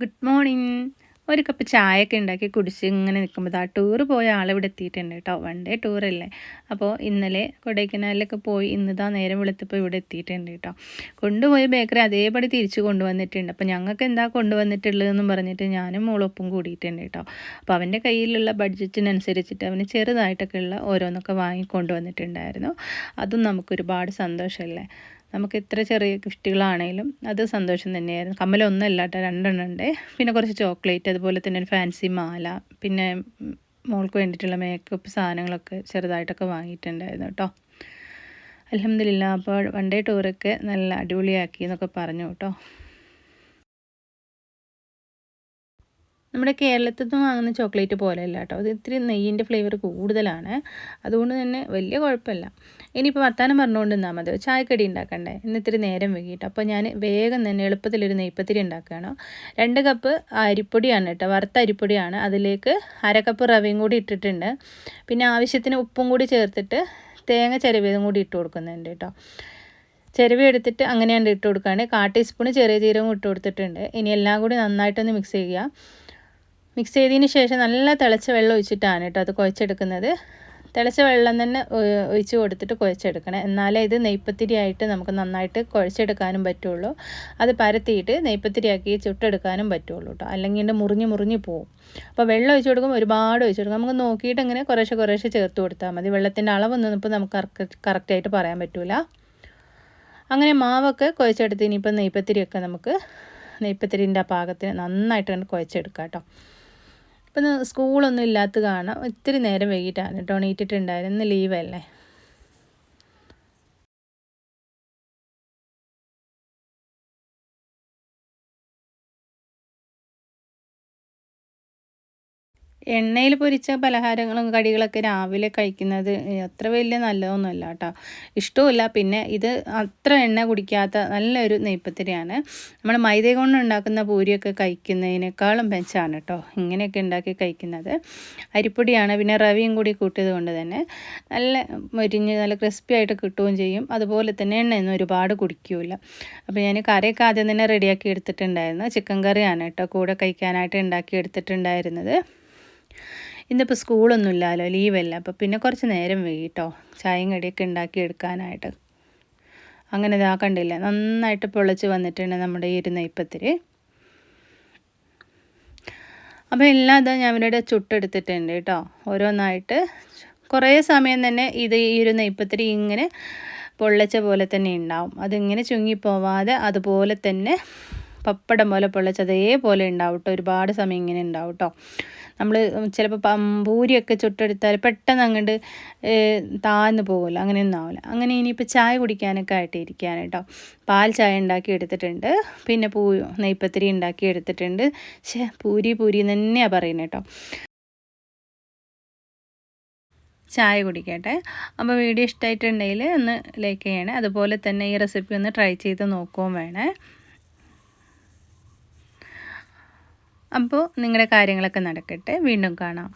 Good morning ഒരു cup ചായയൊക്കെ ഉണ്ടാക്കി കുടിച്ച് ഇങ്ങനെ നിൽക്കുമ്പോൾ ആ ടൂർ പോയ ആളിവിടെ എത്തിയിട്ടുണ്ട് കേട്ടോ. വൺ ഡേ ടൂറല്ലേ അപ്പോൾ ഇന്നലെ കൊടൈക്കനാലിലൊക്കെ പോയി ഇന്നിതാ നേരം വെളുത്തപ്പോൾ ഇവിടെ എത്തിയിട്ടുണ്ട് കേട്ടോ. കൊണ്ടുപോയ ബേക്കറി അതേപടി തിരിച്ചു കൊണ്ടുവന്നിട്ടുണ്ട്. അപ്പോൾ ഞങ്ങൾക്ക് എന്താ കൊണ്ടുവന്നിട്ടുള്ളതെന്നും പറഞ്ഞിട്ട് ഞാനും മോളൊപ്പം കൂടിയിട്ടുണ്ട് കേട്ടോ. അപ്പോൾ അവന്റെ കയ്യിലുള്ള ബഡ്ജറ്റിനനുസരിച്ചിട്ട് അവന് ചെറുതായിട്ടൊക്കെ ഉള്ള ഓരോന്നൊക്കെ വാങ്ങി കൊണ്ടുവന്നിട്ടുണ്ടായിരുന്നു. അതും നമുക്കൊരുപാട് സന്തോഷമല്ലേ? നമുക്ക് എത്ര ചെറിയ ഗിഫ്റ്റുകളാണെങ്കിലും അത് സന്തോഷം തന്നെയായിരുന്നു. കമ്മലൊന്നല്ല കേട്ടോ രണ്ടെണ്ണം ഉണ്ട് പിന്നെ കുറച്ച് ചോക്ലേറ്റ് അതുപോലെ തന്നെ ഒരു ഫാൻസി മാല പിന്നെ മോൾക്ക് വേണ്ടിയിട്ടുള്ള മേക്കപ്പ് സാധനങ്ങളൊക്കെ ചെറുതായിട്ടൊക്കെ വാങ്ങിയിട്ടുണ്ടായിരുന്നു കേട്ടോ. അലഹമില്ല അപ്പോൾ വൺ ഡേ ടൂറൊക്കെ നല്ല അടിപൊളിയാക്കി എന്നൊക്കെ പറഞ്ഞു കേട്ടോ. നമ്മുടെ കേരളത്തിൽ നിന്ന് വാങ്ങുന്ന ചോക്ലേറ്റ് പോലെയല്ല കേട്ടോ. അത് ഇത്തിരി നെയ്യിന്റെ ഫ്ലേവർ കൂടുതലാണ്. അതുകൊണ്ട് തന്നെ വലിയ കുഴപ്പമില്ല. ഇനിയിപ്പോൾ വർത്താനം പറഞ്ഞുകൊണ്ട് നിന്നാൽ മതി. ചായക്കടി ഉണ്ടാക്കണ്ടേ? ഇന്ന് ഇത്തിരി നേരം വൈകിട്ട്. അപ്പോൾ ഞാൻ വേഗം തന്നെ എളുപ്പത്തിലൊരു നെയ്പ്പത്തിരി ഉണ്ടാക്കുകയാണ്. രണ്ട് കപ്പ് അരിപ്പൊടിയാണ് കേട്ടോ. വറുത്ത അരിപ്പൊടിയാണ്. അതിലേക്ക് അര കപ്പ് റവയും കൂടി ഇട്ടിട്ടുണ്ട്. പിന്നെ ആവശ്യത്തിന് ഉപ്പും കൂടി ചേർത്തിട്ട് തേങ്ങ ചിരവിയതും കൂടി ഇട്ട് കൊടുക്കുന്നുണ്ട് കേട്ടോ. ചിരവി എടുത്തിട്ട് അങ്ങനെയാണ് ഇട്ട് കൊടുക്കുകയാണ്. കാ ടീസ്പൂൺ ചെറിയ ജീരകം ഇട്ട് കൊടുത്തിട്ടുണ്ട്. ഇനി എല്ലാം കൂടി നന്നായിട്ടൊന്ന് മിക്സ് ചെയ്യുക. മിക്സ് ചെയ്തതിന് ശേഷം നല്ല തിളച്ച വെള്ളം ഒഴിച്ചിട്ടാണ് കേട്ടോ അത് കുഴച്ചെടുക്കുന്നത്. തിളച്ച വെള്ളം തന്നെ ഒഴിച്ച് കൊടുത്തിട്ട് കുഴച്ചെടുക്കണം. എന്നാലേ ഇത് നെയ്പ്പത്തിരി ആയിട്ട് നമുക്ക് നന്നായിട്ട് കുഴച്ചെടുക്കാനും പറ്റുള്ളൂ. അത് പരത്തിയിട്ട് നെയ്പ്പത്തിരിയാക്കി ചുട്ടെടുക്കാനും പറ്റുള്ളൂ കേട്ടോ. അല്ലെങ്കിൽ മുറിഞ്ഞ് മുറിഞ്ഞ് പോവും. അപ്പോൾ വെള്ളം ഒഴിച്ച് കൊടുക്കുമ്പോൾ ഒരുപാട് ഒഴിച്ച് കൊടുക്കും. നമുക്ക് നോക്കിയിട്ട് ഇങ്ങനെ കുറേശ്ശെ കുറേശ്ശെ ചേർത്ത് കൊടുത്താൽ മതി. വെള്ളത്തിന്റെ അളവൊന്നും ഇപ്പോൾ നമുക്ക് കറക്റ്റായിട്ട് പറയാൻ പറ്റില്ല അങ്ങനെ മാവൊക്കെ കുഴച്ചെടുത്ത് ഇനിയിപ്പോൾ നെയ്പ്പത്തിരിയൊക്കെ നമുക്ക് നെയ്പ്പത്തിരിന്റെ ആ പാകത്തിന് നന്നായിട്ട് കുഴച്ചെടുക്കാം കേട്ടോ. ഇപ്പം സ്കൂളൊന്നും ഇല്ലാത്ത കാരണം ഒത്തിരി നേരം വൈകിട്ടാണ്. കേട്ടോ എണീറ്റിട്ടുണ്ടായിരുന്നു ഇന്ന് ലീവല്ലേ എണ്ണയിൽ പൊരിച്ച പലഹാരങ്ങളും കടികളൊക്കെ രാവിലെ കഴിക്കുന്നത് അത്ര വലിയ നല്ലതൊന്നുമല്ല കേട്ടോ. ഇഷ്ടവുമില്ല. പിന്നെ ഇത് അത്ര എണ്ണ കുടിക്കാത്ത നല്ലൊരു നെയ്പ്പത്തിരിയാണ് നമ്മൾ മൈദ കൊണ്ട് ഉണ്ടാക്കുന്ന പൂരിയൊക്കെ കഴിക്കുന്നതിനേക്കാളും മെച്ചാണ് കേട്ടോ. ഇങ്ങനെയൊക്കെ ഉണ്ടാക്കി കഴിക്കുന്നത്. അരിപ്പൊടിയാണ്. പിന്നെ റവിയും കൂടി കൂട്ടിയത് കൊണ്ട് തന്നെ നല്ല മൊരിഞ്ഞ് നല്ല ക്രിസ്പി ആയിട്ട് കിട്ടുകയും ചെയ്യും. അതുപോലെ തന്നെ എണ്ണയൊന്നും ഒരുപാട് കുടിക്കില്ല. അപ്പോൾ ഞാൻ കറിയൊക്കെ ആദ്യം തന്നെ റെഡിയാക്കി എടുത്തിട്ടുണ്ടായിരുന്നു. ചിക്കൻ കറിയാണ് കേട്ടോ കൂടെ കഴിക്കാനായിട്ട് ഉണ്ടാക്കി എടുത്തിട്ടുണ്ടായിരുന്നത്. ഇന്നിപ്പോൾ സ്കൂളൊന്നും ഇല്ലല്ലോ ലീവല്ല അപ്പോൾ പിന്നെ കുറച്ച് നേരം വൈകിട്ടോ ചായയും കടിയൊക്കെ ഉണ്ടാക്കി എടുക്കാനായിട്ട്. അങ്ങനെ ഇതാ കണ്ടില്ല നന്നായിട്ട് പൊളിച്ച് വന്നിട്ടുണ്ട് നമ്മുടെ ഈ ഒരു നെയ്പ്പത്തിരി അപ്പോൾ എല്ലാം ഇതാ ഞാൻ ഇവിടെ ചുട്ടെടുത്തിട്ടുണ്ട് കേട്ടോ. ഓരോന്നായിട്ട് കുറേ സമയം തന്നെ ഇത് ഈ ഒരു ഇങ്ങനെ പൊള്ളച്ച പോലെ തന്നെ ഉണ്ടാവും. അതിങ്ങനെ ചുങ്ങിപ്പോവാതെ അതുപോലെ തന്നെ പപ്പടം പോലെ പൊള്ളച്ച് അതേപോലെ ഉണ്ടാവും കേട്ടോ ഒരുപാട് സമയം ഇങ്ങനെ ഉണ്ടാവും കേട്ടോ നമ്മൾ ചിലപ്പോൾ പൂരിയൊക്കെ ചുട്ടെടുത്താൽ പെട്ടെന്ന് അങ്ങോട്ട് താഴ്ന്നു പോകുമല്ലോ അങ്ങനെയൊന്നും ആവില്ല അങ്ങനെ ഇനിയിപ്പോൾ ചായ കുടിക്കാനൊക്കെ ആയിട്ട് ഇരിക്കാൻ കേട്ടോ പാൽ ചായ ഉണ്ടാക്കി എടുത്തിട്ടുണ്ട്. പിന്നെ പൂ നെയ്പ്പത്തിരി ഉണ്ടാക്കി എടുത്തിട്ടുണ്ട്. ശേ പൂരി പൂരി തന്നെയാണ് പറയുന്നത് കേട്ടോ ചായ കുടിക്കട്ടെ. അപ്പോൾ വീഡിയോ ഇഷ്ടമായിട്ടുണ്ടെങ്കിൽ ഒന്ന് ലൈക്ക് ചെയ്യണേ. അതുപോലെ തന്നെ ഈ റെസിപ്പി ഒന്ന് ട്രൈ ചെയ്ത് നോക്കുകയും വേണേ. അപ്പോൾ നിങ്ങളുടെ കാര്യങ്ങളൊക്കെ നടക്കട്ടെ. വീണ്ടും കാണാം.